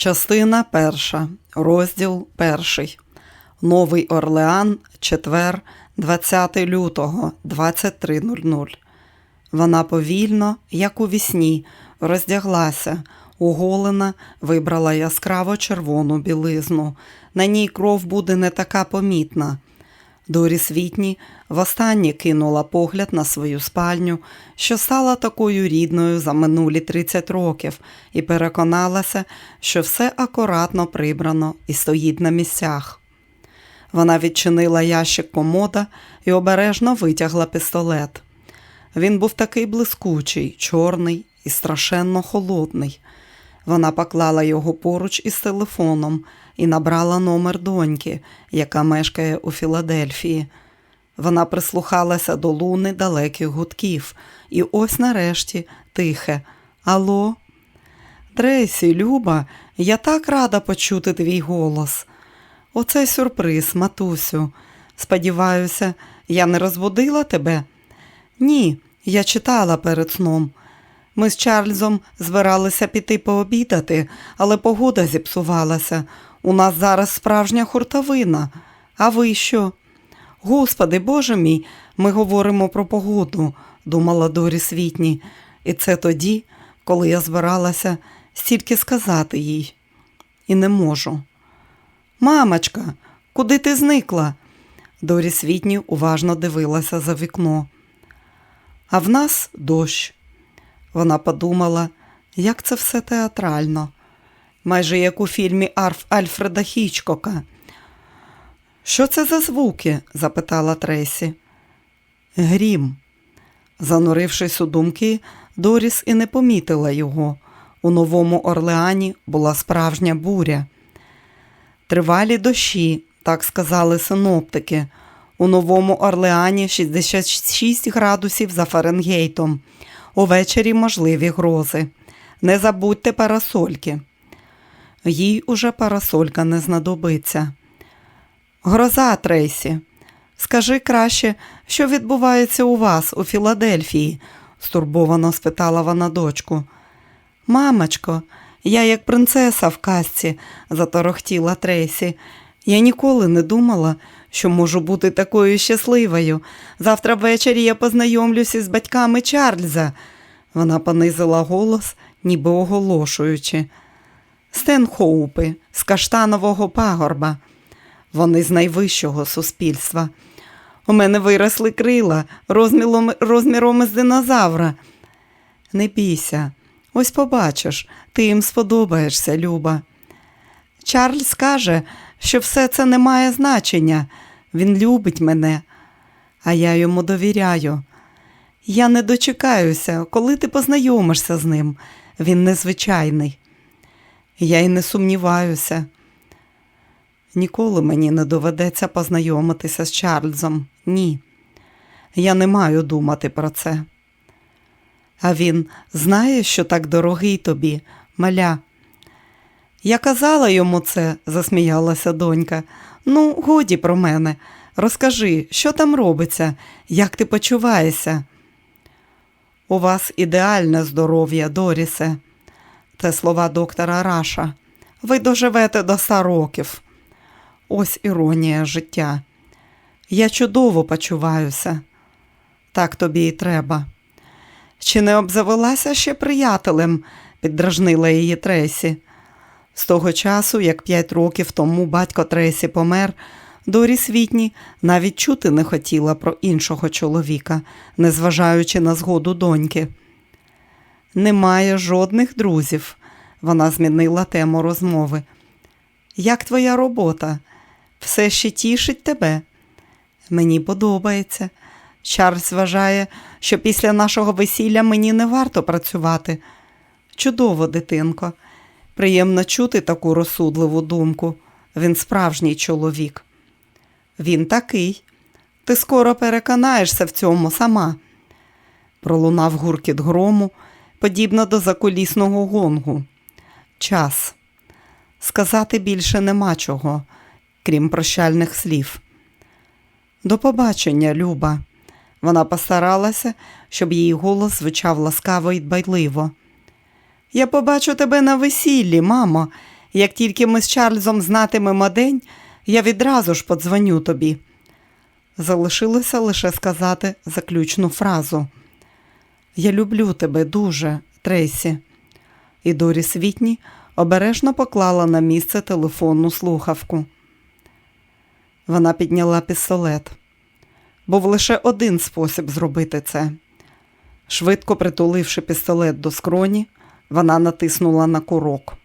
Частина перша, розділ перший. Новий Орлеан, четвер, 20 лютого, 23.00. Вона повільно, як у вісні, роздяглася, уголена, вибрала яскраво червону білизну. На ній кров буде не така помітна. Доріс Вітні востаннє кинула погляд на свою спальню, що стала такою рідною за минулі 30 років, і переконалася, що все акуратно прибрано і стоїть на місцях. Вона відчинила ящик комода і обережно витягла пістолет. Він був такий блискучий, чорний і страшенно холодний. Вона поклала його поруч із телефоном і набрала номер доньки, яка мешкає у Філадельфії. Вона прислухалася до луни далеких гудків, і ось нарешті тихе. Алло? Трейсі, Люба, я так рада почути твій голос. Оце сюрприз, матусю. Сподіваюся, я не розбудила тебе? Ні, я читала перед сном. Ми з Чарльзом збиралися піти пообідати, але погода зіпсувалася. У нас зараз справжня хуртовина. А ви що? Господи, Боже мій, ми говоримо про погоду, думала Доріс Вітні. І це тоді, коли я збиралася стільки сказати їй. І не можу. Мамочка, куди ти зникла? Доріс Вітні уважно дивилася за вікно. А в нас дощ. Вона подумала, як це все театрально, майже як у фільмі Арф Альфреда Хічкока. Що це за звуки? запитала Тресі. Грім. Занурившись у думки, Доріс і не помітила його. У новому Орлеані була справжня буря. Тривалі дощі, так сказали синоптики. У новому Орлеані 66 градусів за Фаренгейтом. Увечері можливі грози. Не забудьте парасольки. Їй уже парасолька не знадобиться. Гроза, Трейсі, скажи краще, що відбувається у вас у Філадельфії? стурбовано спитала вона дочку. Мамочко, я як принцеса в казці, заторохтіла Трейсі. Я ніколи не думала, що можу бути такою щасливою. Завтра ввечері я познайомлюся з батьками Чарльза. Вона понизила голос, ніби оголошуючи. Стенхоупи з каштанового пагорба. Вони з найвищого суспільства. У мене виросли крила розміром, розміром із динозавра. Не бійся, ось побачиш, ти їм сподобаєшся, Люба. Чарльз каже, що все це не має значення. Він любить мене, а я йому довіряю. Я не дочекаюся, коли ти познайомишся з ним. Він незвичайний. Я й не сумніваюся. Ніколи мені не доведеться познайомитися з Чарльзом. Ні. Я не маю думати про це. А він знає, що так дорогий тобі, маля. Я казала йому це, засміялася донька. Ну, годі про мене. Розкажи, що там робиться, як ти почуваєшся? У вас ідеальне здоров'я, Дорісе. Це слова доктора Раша. Ви доживете до ста років. Ось іронія життя. Я чудово почуваюся. Так тобі і треба. Чи не обзавелася ще приятелем? піддражнила її Тресі. З того часу, як п'ять років тому батько Тресі помер, Доріс Вітні навіть чути не хотіла про іншого чоловіка, незважаючи на згоду доньки. Немає жодних друзів, вона змінила тему розмови. Як твоя робота? Все ще тішить тебе? Мені подобається. Чарльз вважає, що після нашого весілля мені не варто працювати. Чудово, дитинко. Приємно чути таку розсудливу думку. Він справжній чоловік. Він такий. Ти скоро переконаєшся в цьому сама. Пролунав гуркіт грому, подібно до закулісного гонгу. Час. Сказати більше нема чого, крім прощальних слів. До побачення, Люба. Вона постаралася, щоб її голос звучав ласкаво і дбайливо. Я побачу тебе на весіллі, мамо. Як тільки ми з Чарльзом знатимемо день, я відразу ж подзвоню тобі. Залишилося лише сказати заключну фразу. Я люблю тебе дуже, Трейсі. І Доріс Вітні обережно поклала на місце телефонну слухавку. Вона підняла пістолет. Був лише один спосіб зробити це. Швидко притуливши пістолет до скроні, вона натиснула на курок.